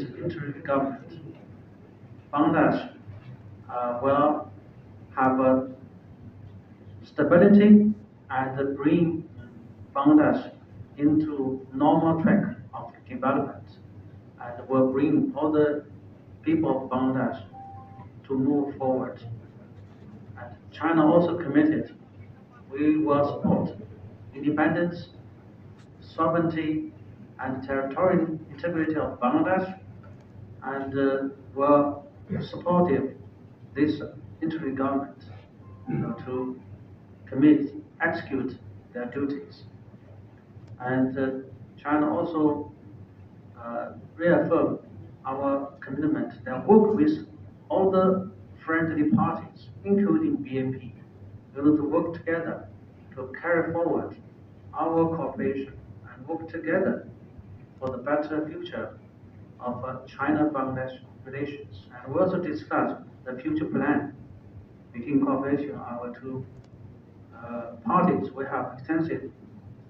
this interim government, Bangladesh uh, will have a stability and bring Bangladesh into normal track of development and will bring all the people of Bangladesh to move forward. And China also committed, we will support independence, sovereignty, and territorial integrity of Bangladesh, and uh, will supportive this interim government you know, to commit, execute their duties. And uh, China also uh, reaffirmed our commitment that work with all the friendly parties, including BNP, in order to work together to carry forward our cooperation and work together for the better future of uh, China-Bangladesh relations. And we also discussed the future plan between cooperation our two uh, parties. We have extensive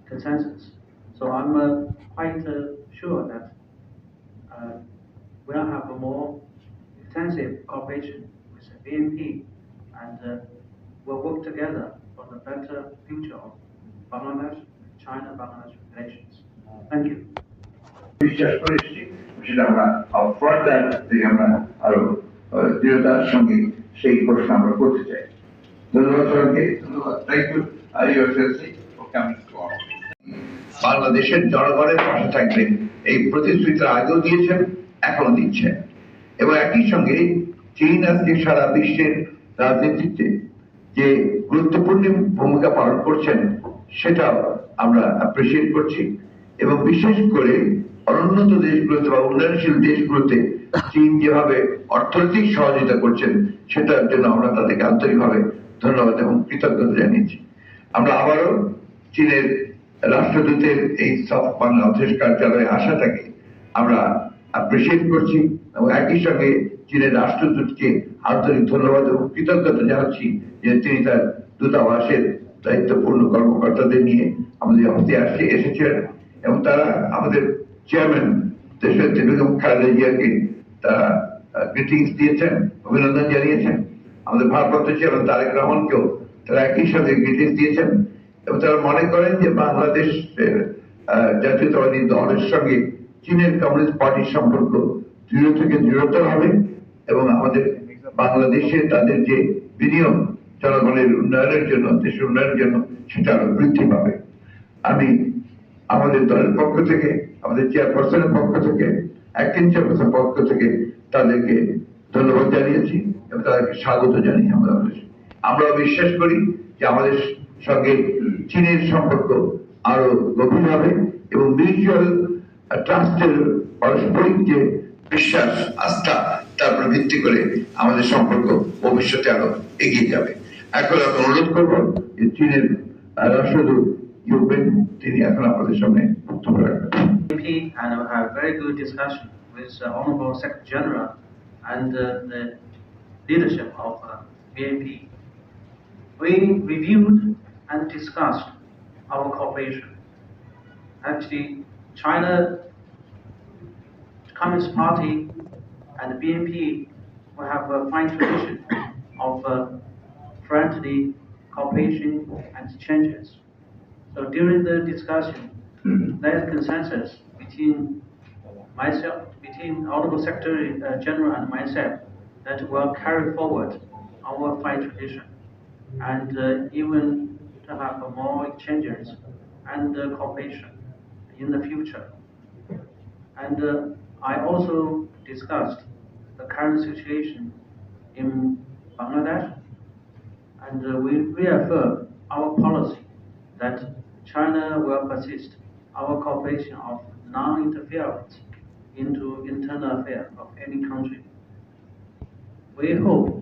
consensus. So I'm uh, quite uh, sure that uh, we'll have a more extensive cooperation with the BNP and we'll work together for the better future of Bangladesh, China-Bangladesh relations. Thank you. সেটা আমরা further থেকে আমরা আরও দৃঢ়তার সঙ্গে সেই প্রশ্ন আমরা করতে চাই। ধন্যবাদ সবাইকে। ধন্যবাদ। থ্যাংক ইউ আই ইউর বাংলাদেশের জনগণের পাশে থাকবেন এই প্রতিশ্রুতি আগেও দিয়েছেন এখনও দিচ্ছেন। এবং একই সঙ্গে চীন আজকে সারা বিশ্বের রাজনীতিতে যে গুরুত্বপূর্ণ ভূমিকা পালন করছেন সেটা আমরা অ্যাপ্রিসিয়েট করছি। এবং বিশেষ করে অনুন্নত দেশগুলোতে বা উন্নয়নশীল দেশগুলোতে চীন যেভাবে অর্থনৈতিক সহযোগিতা করছেন, সেটার জন্য আমরা তাদেরকে আন্তরিকভাবে ধন্যবাদ এবং কৃতজ্ঞতা জানিয়েছি। আমরা আবারও চীনের রাষ্ট্রদূতের এই সফট বাংলা অথেস কার্যালয়ে আসাটাকে আমরা অ্যাপ্রিসিয়েট করছি এবং একই সঙ্গে চীনের রাষ্ট্রদূতকে আন্তরিক ধন্যবাদ এবং কৃতজ্ঞতা জানাচ্ছি যে তিনি তার দূতাবাসের দায়িত্বপূর্ণ কর্মকর্তাদের নিয়ে আমাদের অফিসে আসছে এসেছিলেন এবং তারা আমাদের চেয়ারম্যান দেশনেত্রী বেগম খালেদা জিয়াকে তারা গ্রিটিংস দিয়েছেন অভিনন্দন জানিয়েছেন। আমাদের ভারপ্রাপ্ত চেয়ারম্যান তারেক রহমানকেও তারা একই সাথে গ্রিটিংস দিয়েছেন এবং তারা মনে করেন যে বাংলাদেশের আহ, জাতীয়তাবাদী দলের সঙ্গে চীনের কমিউনিস্ট পার্টির সম্পর্ক দৃঢ় থেকে দৃঢ়তর হবে এবং আমাদের বাংলাদেশে তাদের যে বিনিয়োগ জনগণের উন্নয়নের জন্য দেশের উন্নয়নের জন্য সেটা আরও বৃদ্ধি পাবে। আমি আমাদের দলের পক্ষ থেকে, আমাদের চেয়ারপারসনের পক্ষ থেকে অ্যাক্টিং চেয়ারপারসনের পক্ষ থেকে তাদেরকে ধন্যবাদ জানিয়েছি এবং তাদেরকে স্বাগত জানি আমরা আমরাও বিশ্বাস করি যে আমাদের সঙ্গে চীনের সম্পর্ক আরও গভীর হবে এবং মিউচুয়াল ট্রাস্টের পারস্পরিক যে বিশ্বাস, আস্থা, তার উপর ভিত্তি করে আমাদের সম্পর্ক ভবিষ্যতে আরও এগিয়ে যাবে। এখন আমি অনুরোধ করব যে চীনের রাষ্ট্রদূত ইউপেন তিনি এখন আপনাদের সামনে বক্তব্য রাখবেন BNP and we had a very good discussion with uh, Honorable Secretary General and uh, the leadership of uh, BNP. We reviewed and discussed our cooperation. Actually, China Communist Party and the BNP will have a fine tradition of uh, friendly cooperation and exchanges. So during the discussion, there is consensus between myself, between Honorable Secretary uh, General and myself, that we'll carry forward our fight tradition. And uh, even to have more exchanges and uh, cooperation in the future. And uh, I also discussed the current situation in Bangladesh, and uh, we reaffirm our policy that China will persist our cooperation of non-interference into internal affairs of any country. We hope